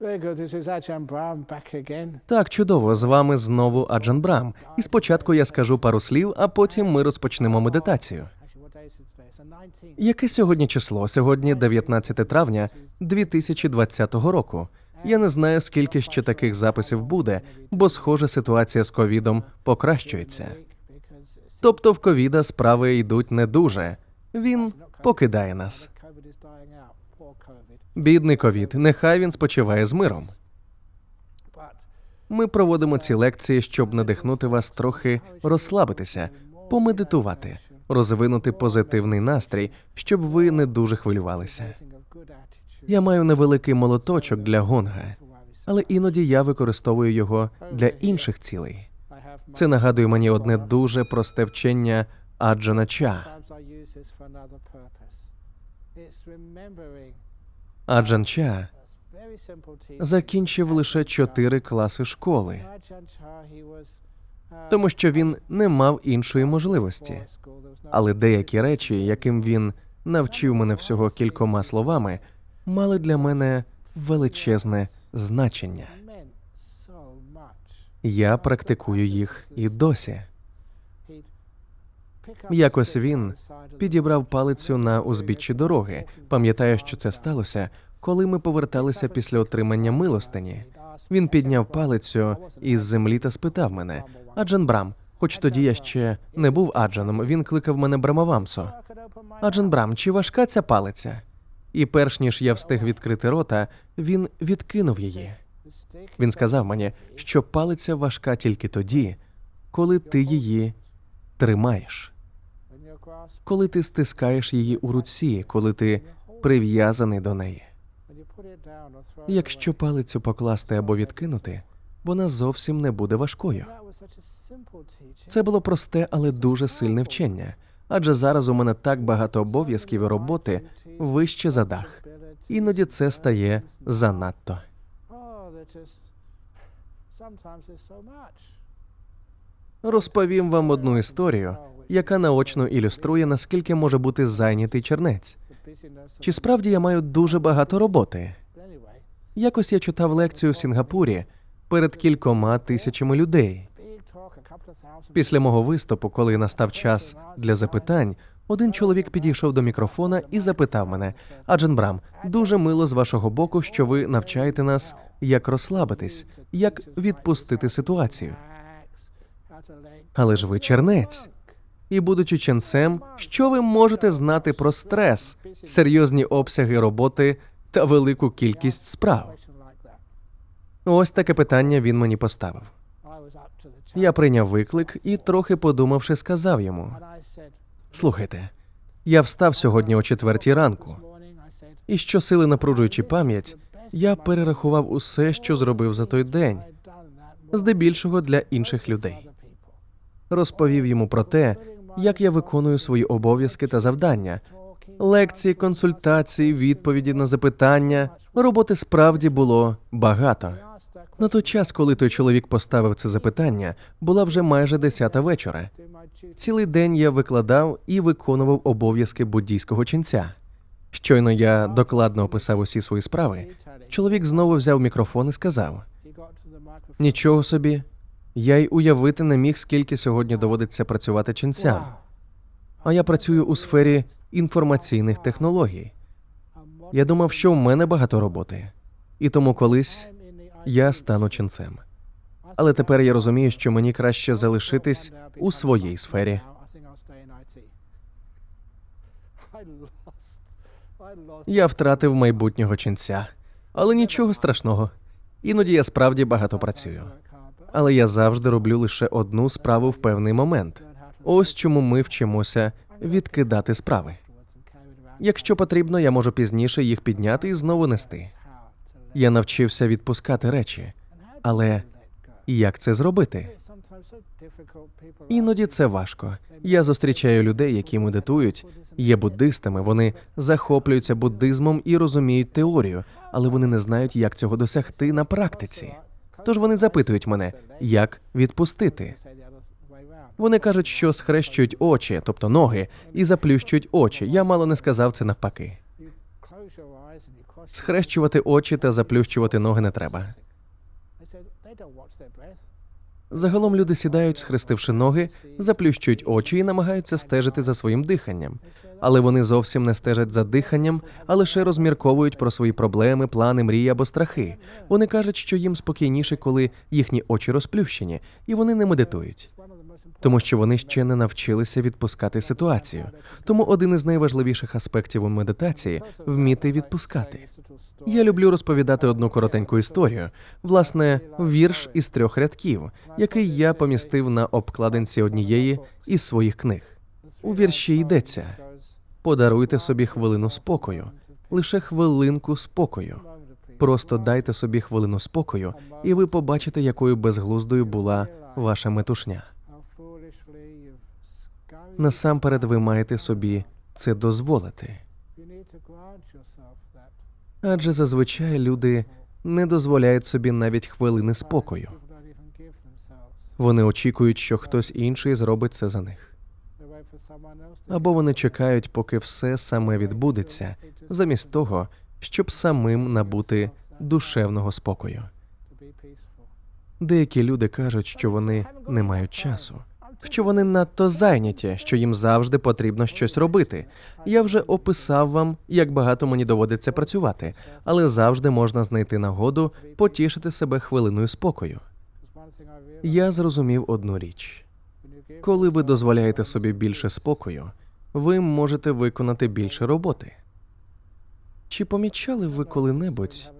Very. Так, чудово, з вами знову Аджан Брам. І спочатку я скажу пару слів, а потім ми розпочнемо медитацію. Actually, what day is it today? It's the 19th. Яке сьогодні число? Сьогодні 19 травня 2020 року. Я не знаю, скільки ще таких записів буде, бо схоже, ситуація з ковідом покращується. Тобто в ковіда справи йдуть не дуже. Він покидає нас. Бідний ковід, нехай він спочиває з миром. Ми проводимо ці лекції, щоб надихнути вас трохи розслабитися, помедитувати, розвинути позитивний настрій, щоб ви не дуже хвилювалися. Я маю невеликий молоточок для гонга, але іноді я використовую його для інших цілей. Це нагадує мені одне дуже просте вчення Аджана Ча. Sometimes I use this for another purpose. It's remembering. Аджан Ча It's very simple teaching. закінчив лише чотири класи школи, тому що він не мав іншої можливості. Але деякі речі, яким він навчив мене всього кількома словами, мали для мене величезне значення. Я практикую їх і досі. Якось він підібрав палицю на узбіччі дороги. Пам'ятаю, що це сталося, коли ми поверталися після отримання милостині. Він підняв палицю із землі та спитав мене: Аджан Брам, хоч тоді я ще не був аджаном, він кликав мене Брамавамсо. Аджан Брам, чи важка ця палиця? І перш ніж я встиг відкрити рота, він відкинув її. Він сказав мені, що палиця важка тільки тоді, коли ти її тримаєш, коли ти стискаєш її у руці, коли ти прив'язаний до неї. Якщо палицю покласти або відкинути, вона зовсім не буде важкою. Це було просте, але дуже сильне вчення. Адже зараз у мене так багато обов'язків і роботи вище за дах. Іноді це стає занадто. Розповім вам одну історію, яка наочно ілюструє, наскільки може бути зайнятий чернець. Чи справді я маю дуже багато роботи? Якось я читав лекцію в Сінгапурі перед кількома тисячами людей. Після мого виступу, коли настав час для запитань, один чоловік підійшов до мікрофона і запитав мене: Аджен Брам, дуже мило з вашого боку, що ви навчаєте нас, як розслабитись, як відпустити ситуацію. Але ж ви чернець. І будучи ченцем, що ви можете знати про стрес, серйозні обсяги роботи та велику кількість справ? Ось таке питання він мені поставив. Я прийняв виклик і, трохи подумавши, сказав йому: Слухайте, я встав сьогодні о четвертій ранку, і щосили напружуючи пам'ять, я перерахував усе, що зробив за той день, здебільшого для інших людей. Розповів йому про те, як я виконую свої обов'язки та завдання, лекції, консультації, відповіді на запитання. Роботи справді було багато. На той час, коли той чоловік поставив це запитання, була вже майже десята вечора. Цілий день я викладав і виконував обов'язки буддійського ченця. Щойно я докладно описав усі свої справи. Чоловік знову взяв мікрофон і сказав. Нічого собі, я й уявити не міг, скільки сьогодні доводиться працювати ченцям. А я працюю у сфері інформаційних технологій. Я думав, що в мене багато роботи, і тому колись я стану ченцем. Але тепер я розумію, що мені краще залишитись у своїй сфері. Я втратив майбутнього ченця, але нічого страшного. Іноді я справді багато працюю. Але я завжди роблю лише одну справу в певний момент. Ось чому ми вчимося відкидати справи. Якщо потрібно, я можу пізніше їх підняти і знову нести. Я навчився відпускати речі, але як це зробити? Іноді це важко. Я зустрічаю людей, які медитують, є буддистами. Вони захоплюються буддизмом і розуміють теорію, але вони не знають, як цього досягти на практиці. Тож вони запитують мене, як відпустити. Вони кажуть, що схрещують очі, тобто ноги, і заплющують очі. Я мало не сказав це навпаки. Схрещувати очі та заплющувати ноги не треба. Загалом люди сідають, схрестивши ноги, заплющують очі і намагаються стежити за своїм диханням. Але вони зовсім не стежать за диханням, а лише розмірковують про свої проблеми, плани, мрії або страхи. Вони кажуть, що їм спокійніше, коли їхні очі розплющені, і вони не медитують. Тому що вони ще не навчилися відпускати ситуацію. Тому один із найважливіших аспектів у медитації вміти відпускати. Я люблю розповідати одну коротеньку історію. Власне, вірш із трьох рядків, який я помістив на обкладинці однієї із своїх книг. У вірші йдеться: подаруйте собі хвилину спокою, лише хвилинку спокою. Просто дайте собі хвилину спокою, і ви побачите, якою безглуздою була ваша метушня. Насамперед, ви маєте собі це дозволити. Адже зазвичай люди не дозволяють собі навіть хвилини спокою. Вони очікують, що хтось інший зробить це за них. Або вони чекають, поки все саме відбудеться, замість того, щоб самим набути душевного спокою. Деякі люди кажуть, що вони не мають часу, що вони надто зайняті, що їм завжди потрібно щось робити. Я вже описав вам, як багато мені доводиться працювати, але завжди можна знайти нагоду потішити себе хвилиною спокою. Я зрозумів одну річ: коли ви дозволяєте собі більше спокою, ви можете виконати більше роботи. Чи помічали ви коли-небудь,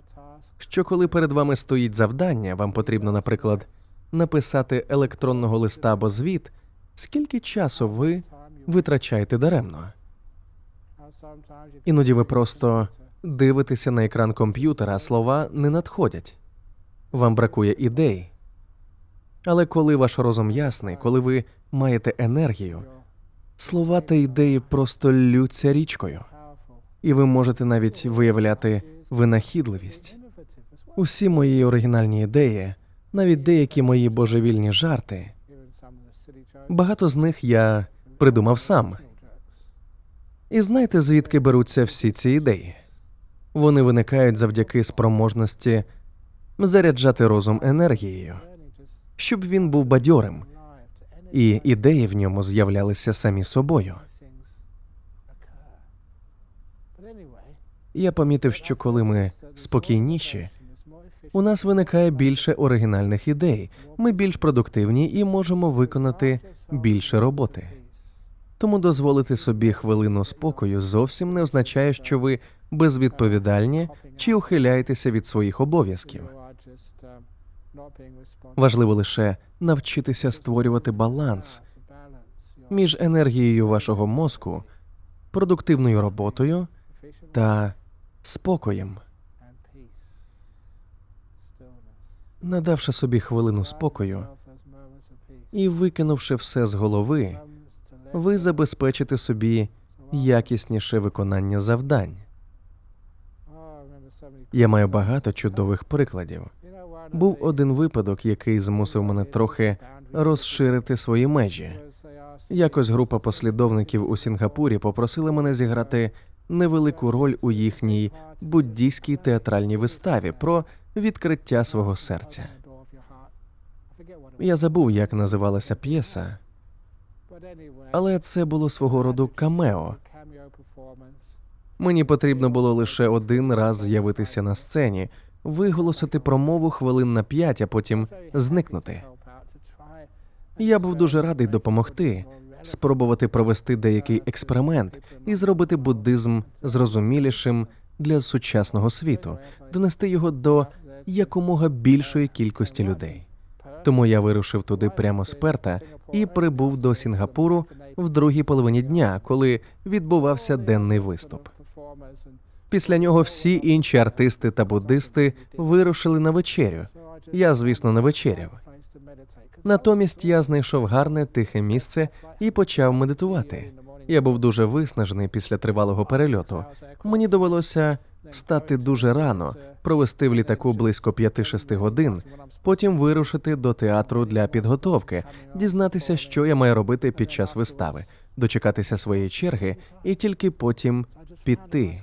що коли перед вами стоїть завдання, вам потрібно, наприклад, написати електронного листа або звіт, скільки часу ви витрачаєте даремно? Іноді ви просто дивитеся на екран комп'ютера, а слова не надходять. Вам бракує ідей. Але коли ваш розум ясний, коли ви маєте енергію, слова та ідеї просто ллються річкою, і ви можете навіть виявляти винахідливість. Усі мої оригінальні ідеї, навіть деякі мої божевільні жарти, багато з них я придумав сам. І знаєте, звідки беруться всі ці ідеї? Вони виникають завдяки спроможності заряджати розум енергією, щоб він був бадьорим, і ідеї в ньому з'являлися самі собою. Я помітив, що коли ми спокійніші. У нас виникає більше оригінальних ідей, ми більш продуктивні і можемо виконати більше роботи. Тому дозволити собі хвилину спокою зовсім не означає, що ви безвідповідальні чи ухиляєтеся від своїх обов'язків. Важливо лише навчитися створювати баланс між енергією вашого мозку, продуктивною роботою та спокоєм. Надавши собі хвилину спокою і викинувши все з голови, ви забезпечите собі якісніше виконання завдань. Я маю багато чудових прикладів. Був один випадок, який змусив мене трохи розширити свої межі. Якось група послідовників у Сінгапурі попросила мене зіграти невелику роль у їхній буддійській театральній виставі про відкриття свого серця. Я забув, як називалася п'єса, але це було свого роду камео. Мені потрібно було лише один раз з'явитися на сцені, виголосити промову хвилин на п'ять, а потім зникнути. Я був дуже радий допомогти, спробувати провести деякий експеримент і зробити буддизм зрозумілішим для сучасного світу, донести його до якомога більшої кількості людей. Тому я вирушив туди прямо з Перта і прибув до Сінгапуру в другій половині дня, коли відбувався денний виступ. Після нього всі інші артисти та буддисти вирушили на вечерю. Я, звісно, не вечеряв. Натомість я знайшов гарне тихе місце і почав медитувати. Я був дуже виснажений після тривалого перельоту. Мені довелося встати дуже рано, провести в літаку близько 5-6 годин, потім вирушити до театру для підготовки, дізнатися, що я маю робити під час вистави, дочекатися своєї черги і тільки потім піти.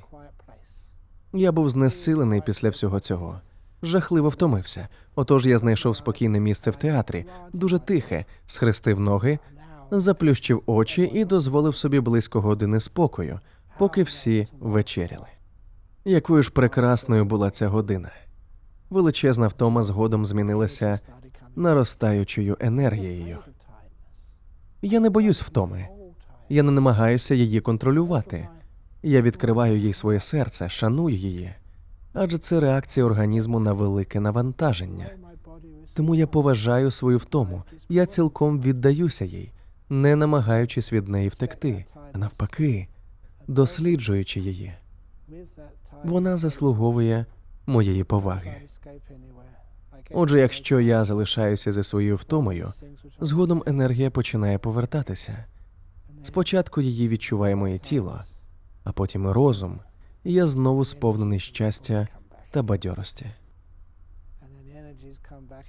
Я був знесилений після всього цього. Жахливо втомився. Отож я знайшов спокійне місце в театрі, дуже тихе, схрестив ноги, заплющив очі і дозволив собі близько години спокою, поки всі вечеряли. Якою ж прекрасною була ця година. Величезна втома згодом змінилася наростаючою енергією. Я не боюсь втоми. Я не намагаюся її контролювати. Я відкриваю їй своє серце, шаную її, адже це реакція організму на велике навантаження. Тому я поважаю свою втому, я цілком віддаюся їй, не намагаючись від неї втекти, а навпаки, досліджуючи її. Вона заслуговує моєї поваги. Отже, якщо я залишаюся зі своєю втомою, згодом енергія починає повертатися. Спочатку її відчуває моє тіло, а потім і розум, і я знову сповнений щастя та бадьорості.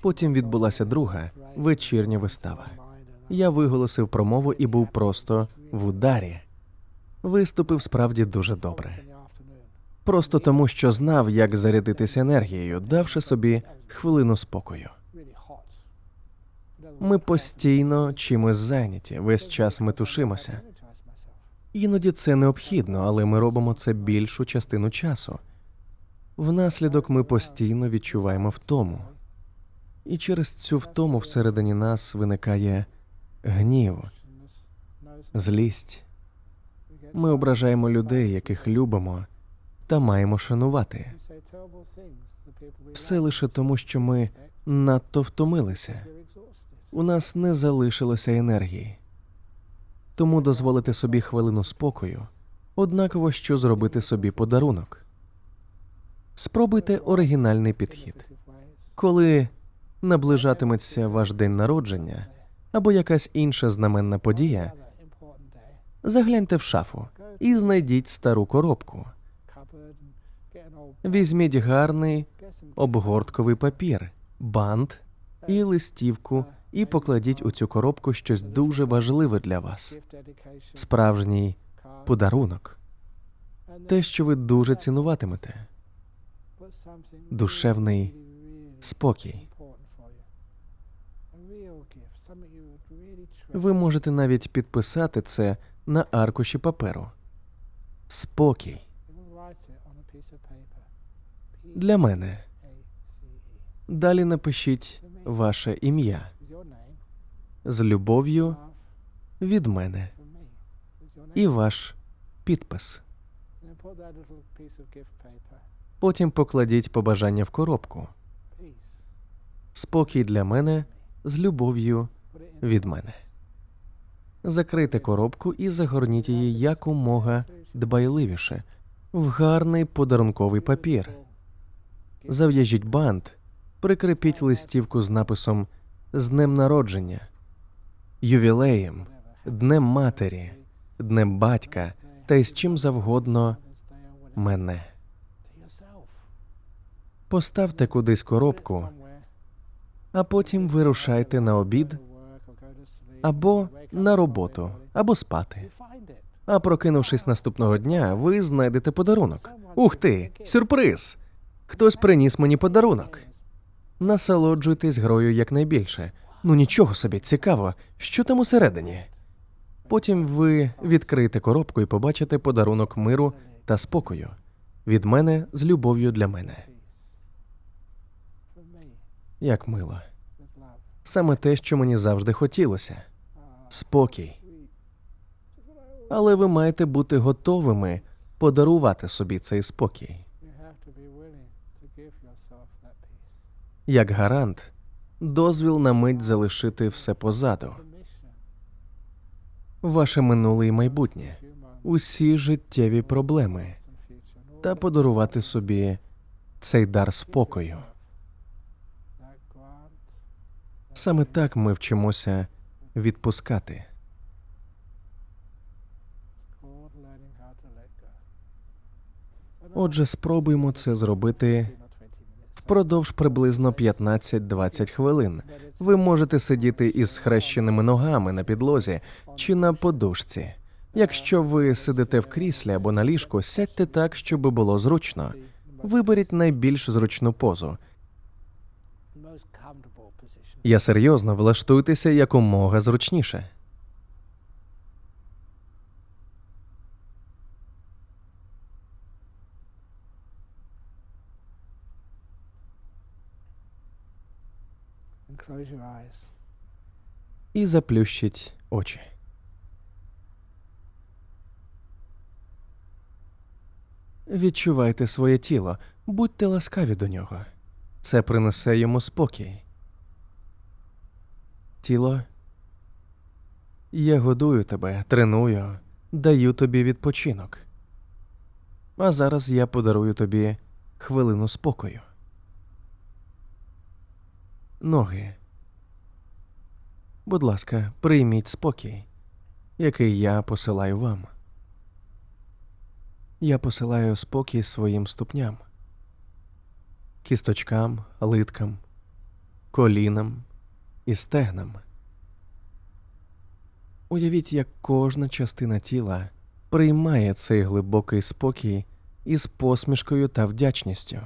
Потім відбулася друга вечірня вистава. Я виголосив промову і був просто в ударі. Виступив справді дуже добре. Просто тому, що знав, як зарядитися енергією, давши собі хвилину спокою. Ми постійно чимось зайняті, весь час метушимося. Іноді це необхідно, але ми робимо це більшу частину часу. Внаслідок ми постійно відчуваємо втому. І через цю втому всередині нас виникає гнів, злість. Ми ображаємо людей, яких любимо, та маємо шанувати. Все лише тому, що ми надто втомилися. У нас не залишилося енергії. Тому дозволити собі хвилину спокою, однаково що зробити собі подарунок. Спробуйте оригінальний підхід. Коли наближатиметься ваш день народження або якась інша знаменна подія, загляньте в шафу і знайдіть стару коробку. Візьміть гарний обгортковий папір, бант і листівку, і покладіть у цю коробку щось дуже важливе для вас. Справжній подарунок, те, що ви дуже цінуватимете, душевний спокій. Ви можете навіть підписати це на аркуші паперу. Спокій для мене. Далі напишіть ваше ім'я з любов'ю від мене і ваш підпис. Потім покладіть побажання в коробку. Спокій для мене з любов'ю від мене. Закрийте коробку і загорніть її якомога дбайливіше в гарний подарунковий папір. Зав'яжіть бант, прикрепіть листівку з написом з днем народження, ювілеєм, днем матері, днем батька та із чим завгодно мене. Поставте кудись коробку, а потім вирушайте на обід або на роботу, або спати. А прокинувшись наступного дня, ви знайдете подарунок. Ух ти, сюрприз! Хтось приніс мені подарунок. Насолоджуйтесь грою якнайбільше. Ну нічого собі, цікаво, що там усередині. Потім ви відкриєте коробку і побачите подарунок миру та спокою від мене з любов'ю для мене. Як мило. Саме те, що мені завжди хотілося спокій. Але ви маєте бути готовими подарувати собі цей спокій. Як гарант, дозвіл на мить залишити все позаду, ваше минуле і майбутнє, усі життєві проблеми та подарувати собі цей дар спокою. Саме так ми вчимося відпускати. Отже, спробуємо це зробити впродовж приблизно 15-20 хвилин. Ви можете сидіти із схрещеними ногами на підлозі чи на подушці. Якщо ви сидите в кріслі або на ліжку, сядьте так, щоб було зручно. Виберіть найбільш зручну позу. Я серйозно влаштуйтеся якомога зручніше. І заплющіть очі. Відчувайте своє тіло, будьте ласкаві до нього. Це принесе йому спокій. Тіло. Я годую тебе, треную, даю тобі відпочинок. А зараз я подарую тобі хвилину спокою. Ноги. Будь ласка, прийміть спокій, який я посилаю вам. Я посилаю спокій своїм ступням, кісточкам, литкам, колінам і стегнам. Уявіть, як кожна частина тіла приймає цей глибокий спокій із посмішкою та вдячністю.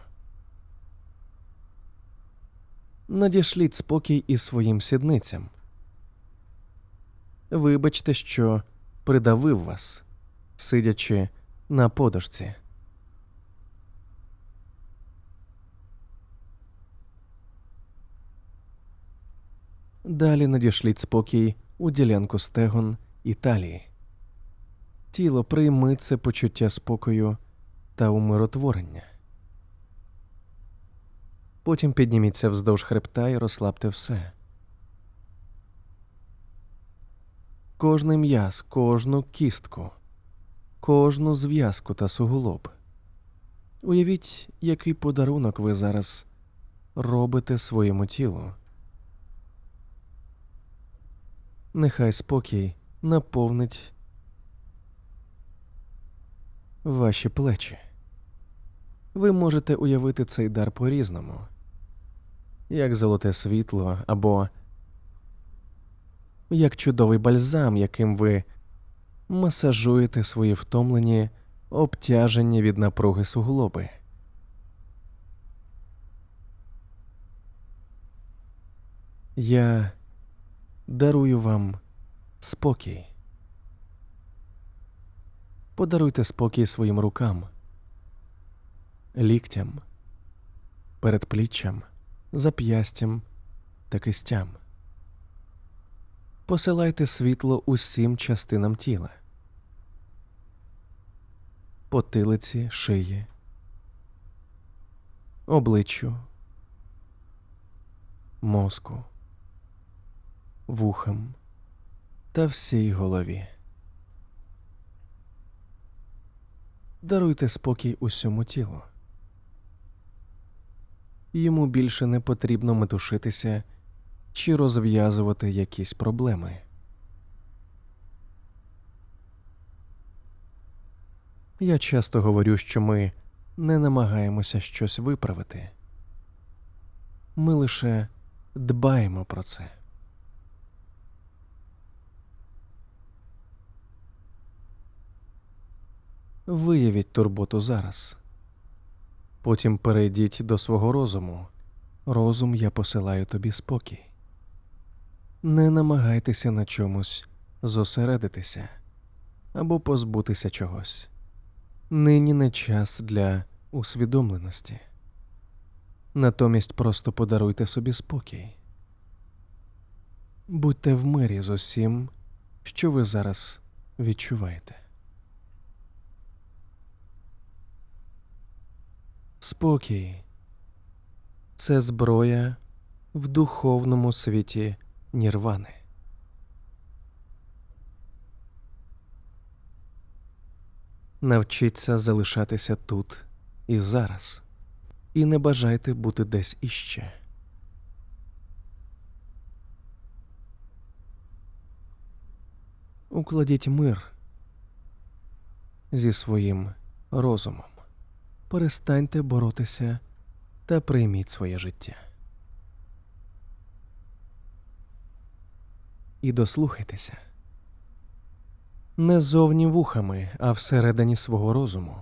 Надішліть спокій і своїм сідницям. Вибачте, що придавив вас, сидячи на подушці. Далі надішліть спокій у ділянку стегон і талії. Тіло прийми це почуття спокою та умиротворення. Потім підніміться вздовж хребта і розслабте все. Кожний м'яз, кожну кістку, кожну зв'язку та суглоб. Уявіть, який подарунок ви зараз робите своєму тілу. Нехай спокій наповнить ваші плечі. Ви можете уявити цей дар по-різному, як золоте світло або як чудовий бальзам, яким ви масажуєте свої втомлені, обтяжені від напруги суглоби. Я дарую вам спокій. Подаруйте спокій своїм рукам, ліктям, передпліччям, зап'ястям та кистям. Посилайте світло усім частинам тіла, потилиці, шиї, обличчю, мозку, вухам та всій голові. Даруйте спокій усьому тілу. Йому більше не потрібно метушитися чи розв'язувати якісь проблеми. Я часто говорю, що ми не намагаємося щось виправити. Ми лише дбаємо про це. Виявіть турботу зараз. Потім перейдіть до свого розуму. Розум я посилаю тобі спокій. Не намагайтеся на чомусь зосередитися або позбутися чогось. Нині не час для усвідомленості. Натомість просто подаруйте собі спокій. Будьте в мирі з усім, що ви зараз відчуваєте. Спокій це зброя в духовному світі нірвани. Навчіться залишатися тут і зараз, і не бажайте бути десь іще. Укладіть мир зі своїм розумом. Перестаньте боротися та прийміть своє життя. і дослухайтеся не ззовні вухами, а всередині свого розуму.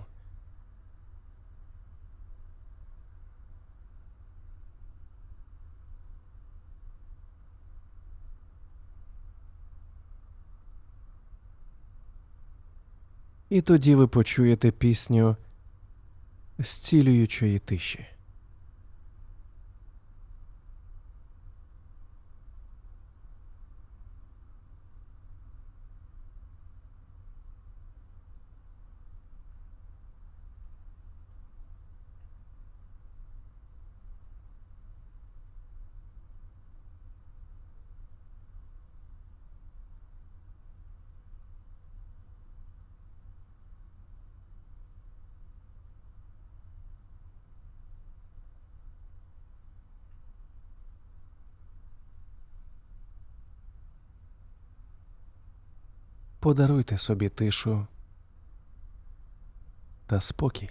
І тоді ви почуєте пісню зцілюючої тиші. Подаруйте собі тишу та спокій.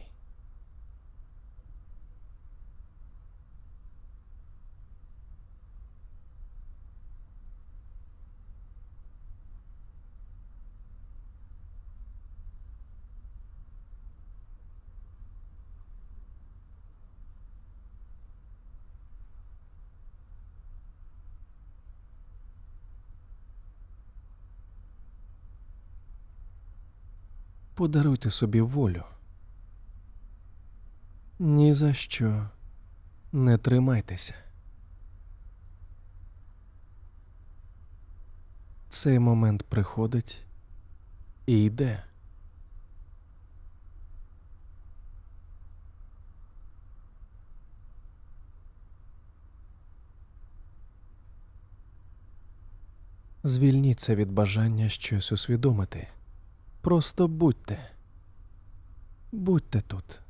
Подаруйте собі волю. Ні за що не тримайтеся. Цей момент приходить і йде. Звільніться від бажання щось усвідомити. Просто будьте. Будьте тут.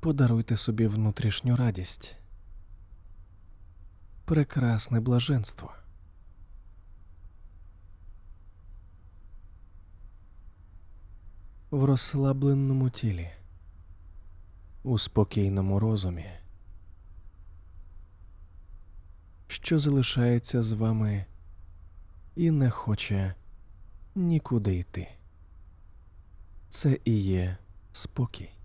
Подаруйте собі внутрішню радість. Прекрасне блаженство. В розслабленому тілі, у спокійному розумі, що залишається з вами і не хоче нікуди йти. Це і є спокій.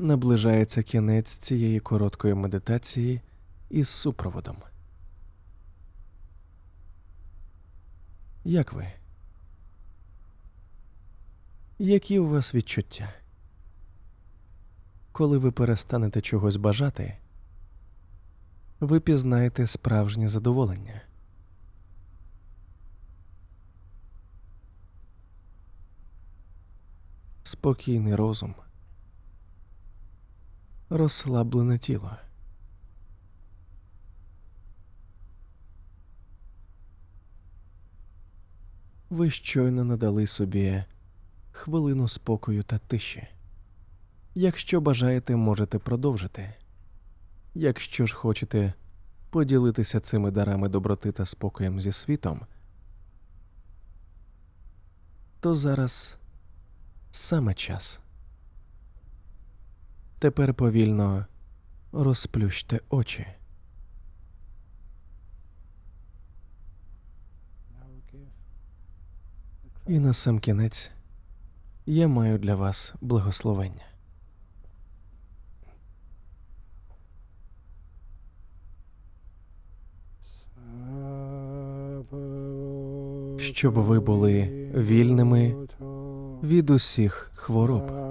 Наближається кінець цієї короткої медитації із супроводом. Як ви? Які у вас відчуття? Коли ви перестанете чогось бажати, ви пізнаєте справжнє задоволення. Спокійний розум, розслаблене тіло. Ви щойно надали собі хвилину спокою та тиші. Якщо бажаєте, можете продовжити. Якщо ж хочете поділитися цими дарами доброти та спокоєм зі світом, то зараз саме час. Тепер повільно розплющте очі. І на сам кінець я маю для вас благословення. Щоб ви були вільними від усіх хвороб,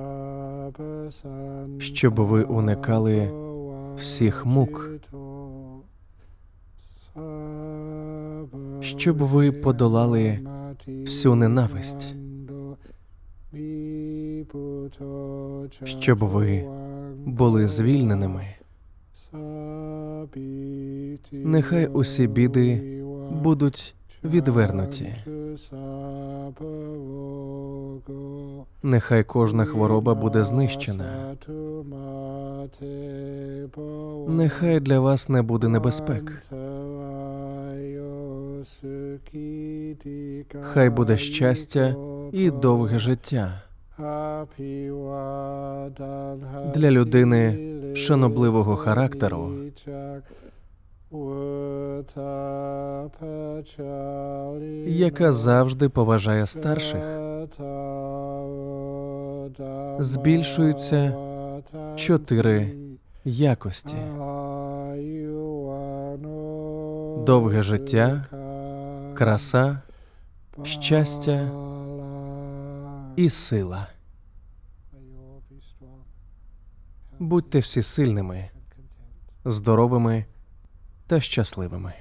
щоб ви уникали всіх мук, щоб ви подолали всю ненависть, щоб ви були звільненими. Нехай усі біди будуть відвернуті. Нехай кожна хвороба буде знищена. Нехай для вас не буде небезпек. Хай буде щастя і довге життя. для людини шанобливого характеру, яка завжди поважає старших, збільшуються чотири якості: довге життя, краса, щастя і сила. Будьте всі сильними, здоровими та щасливими.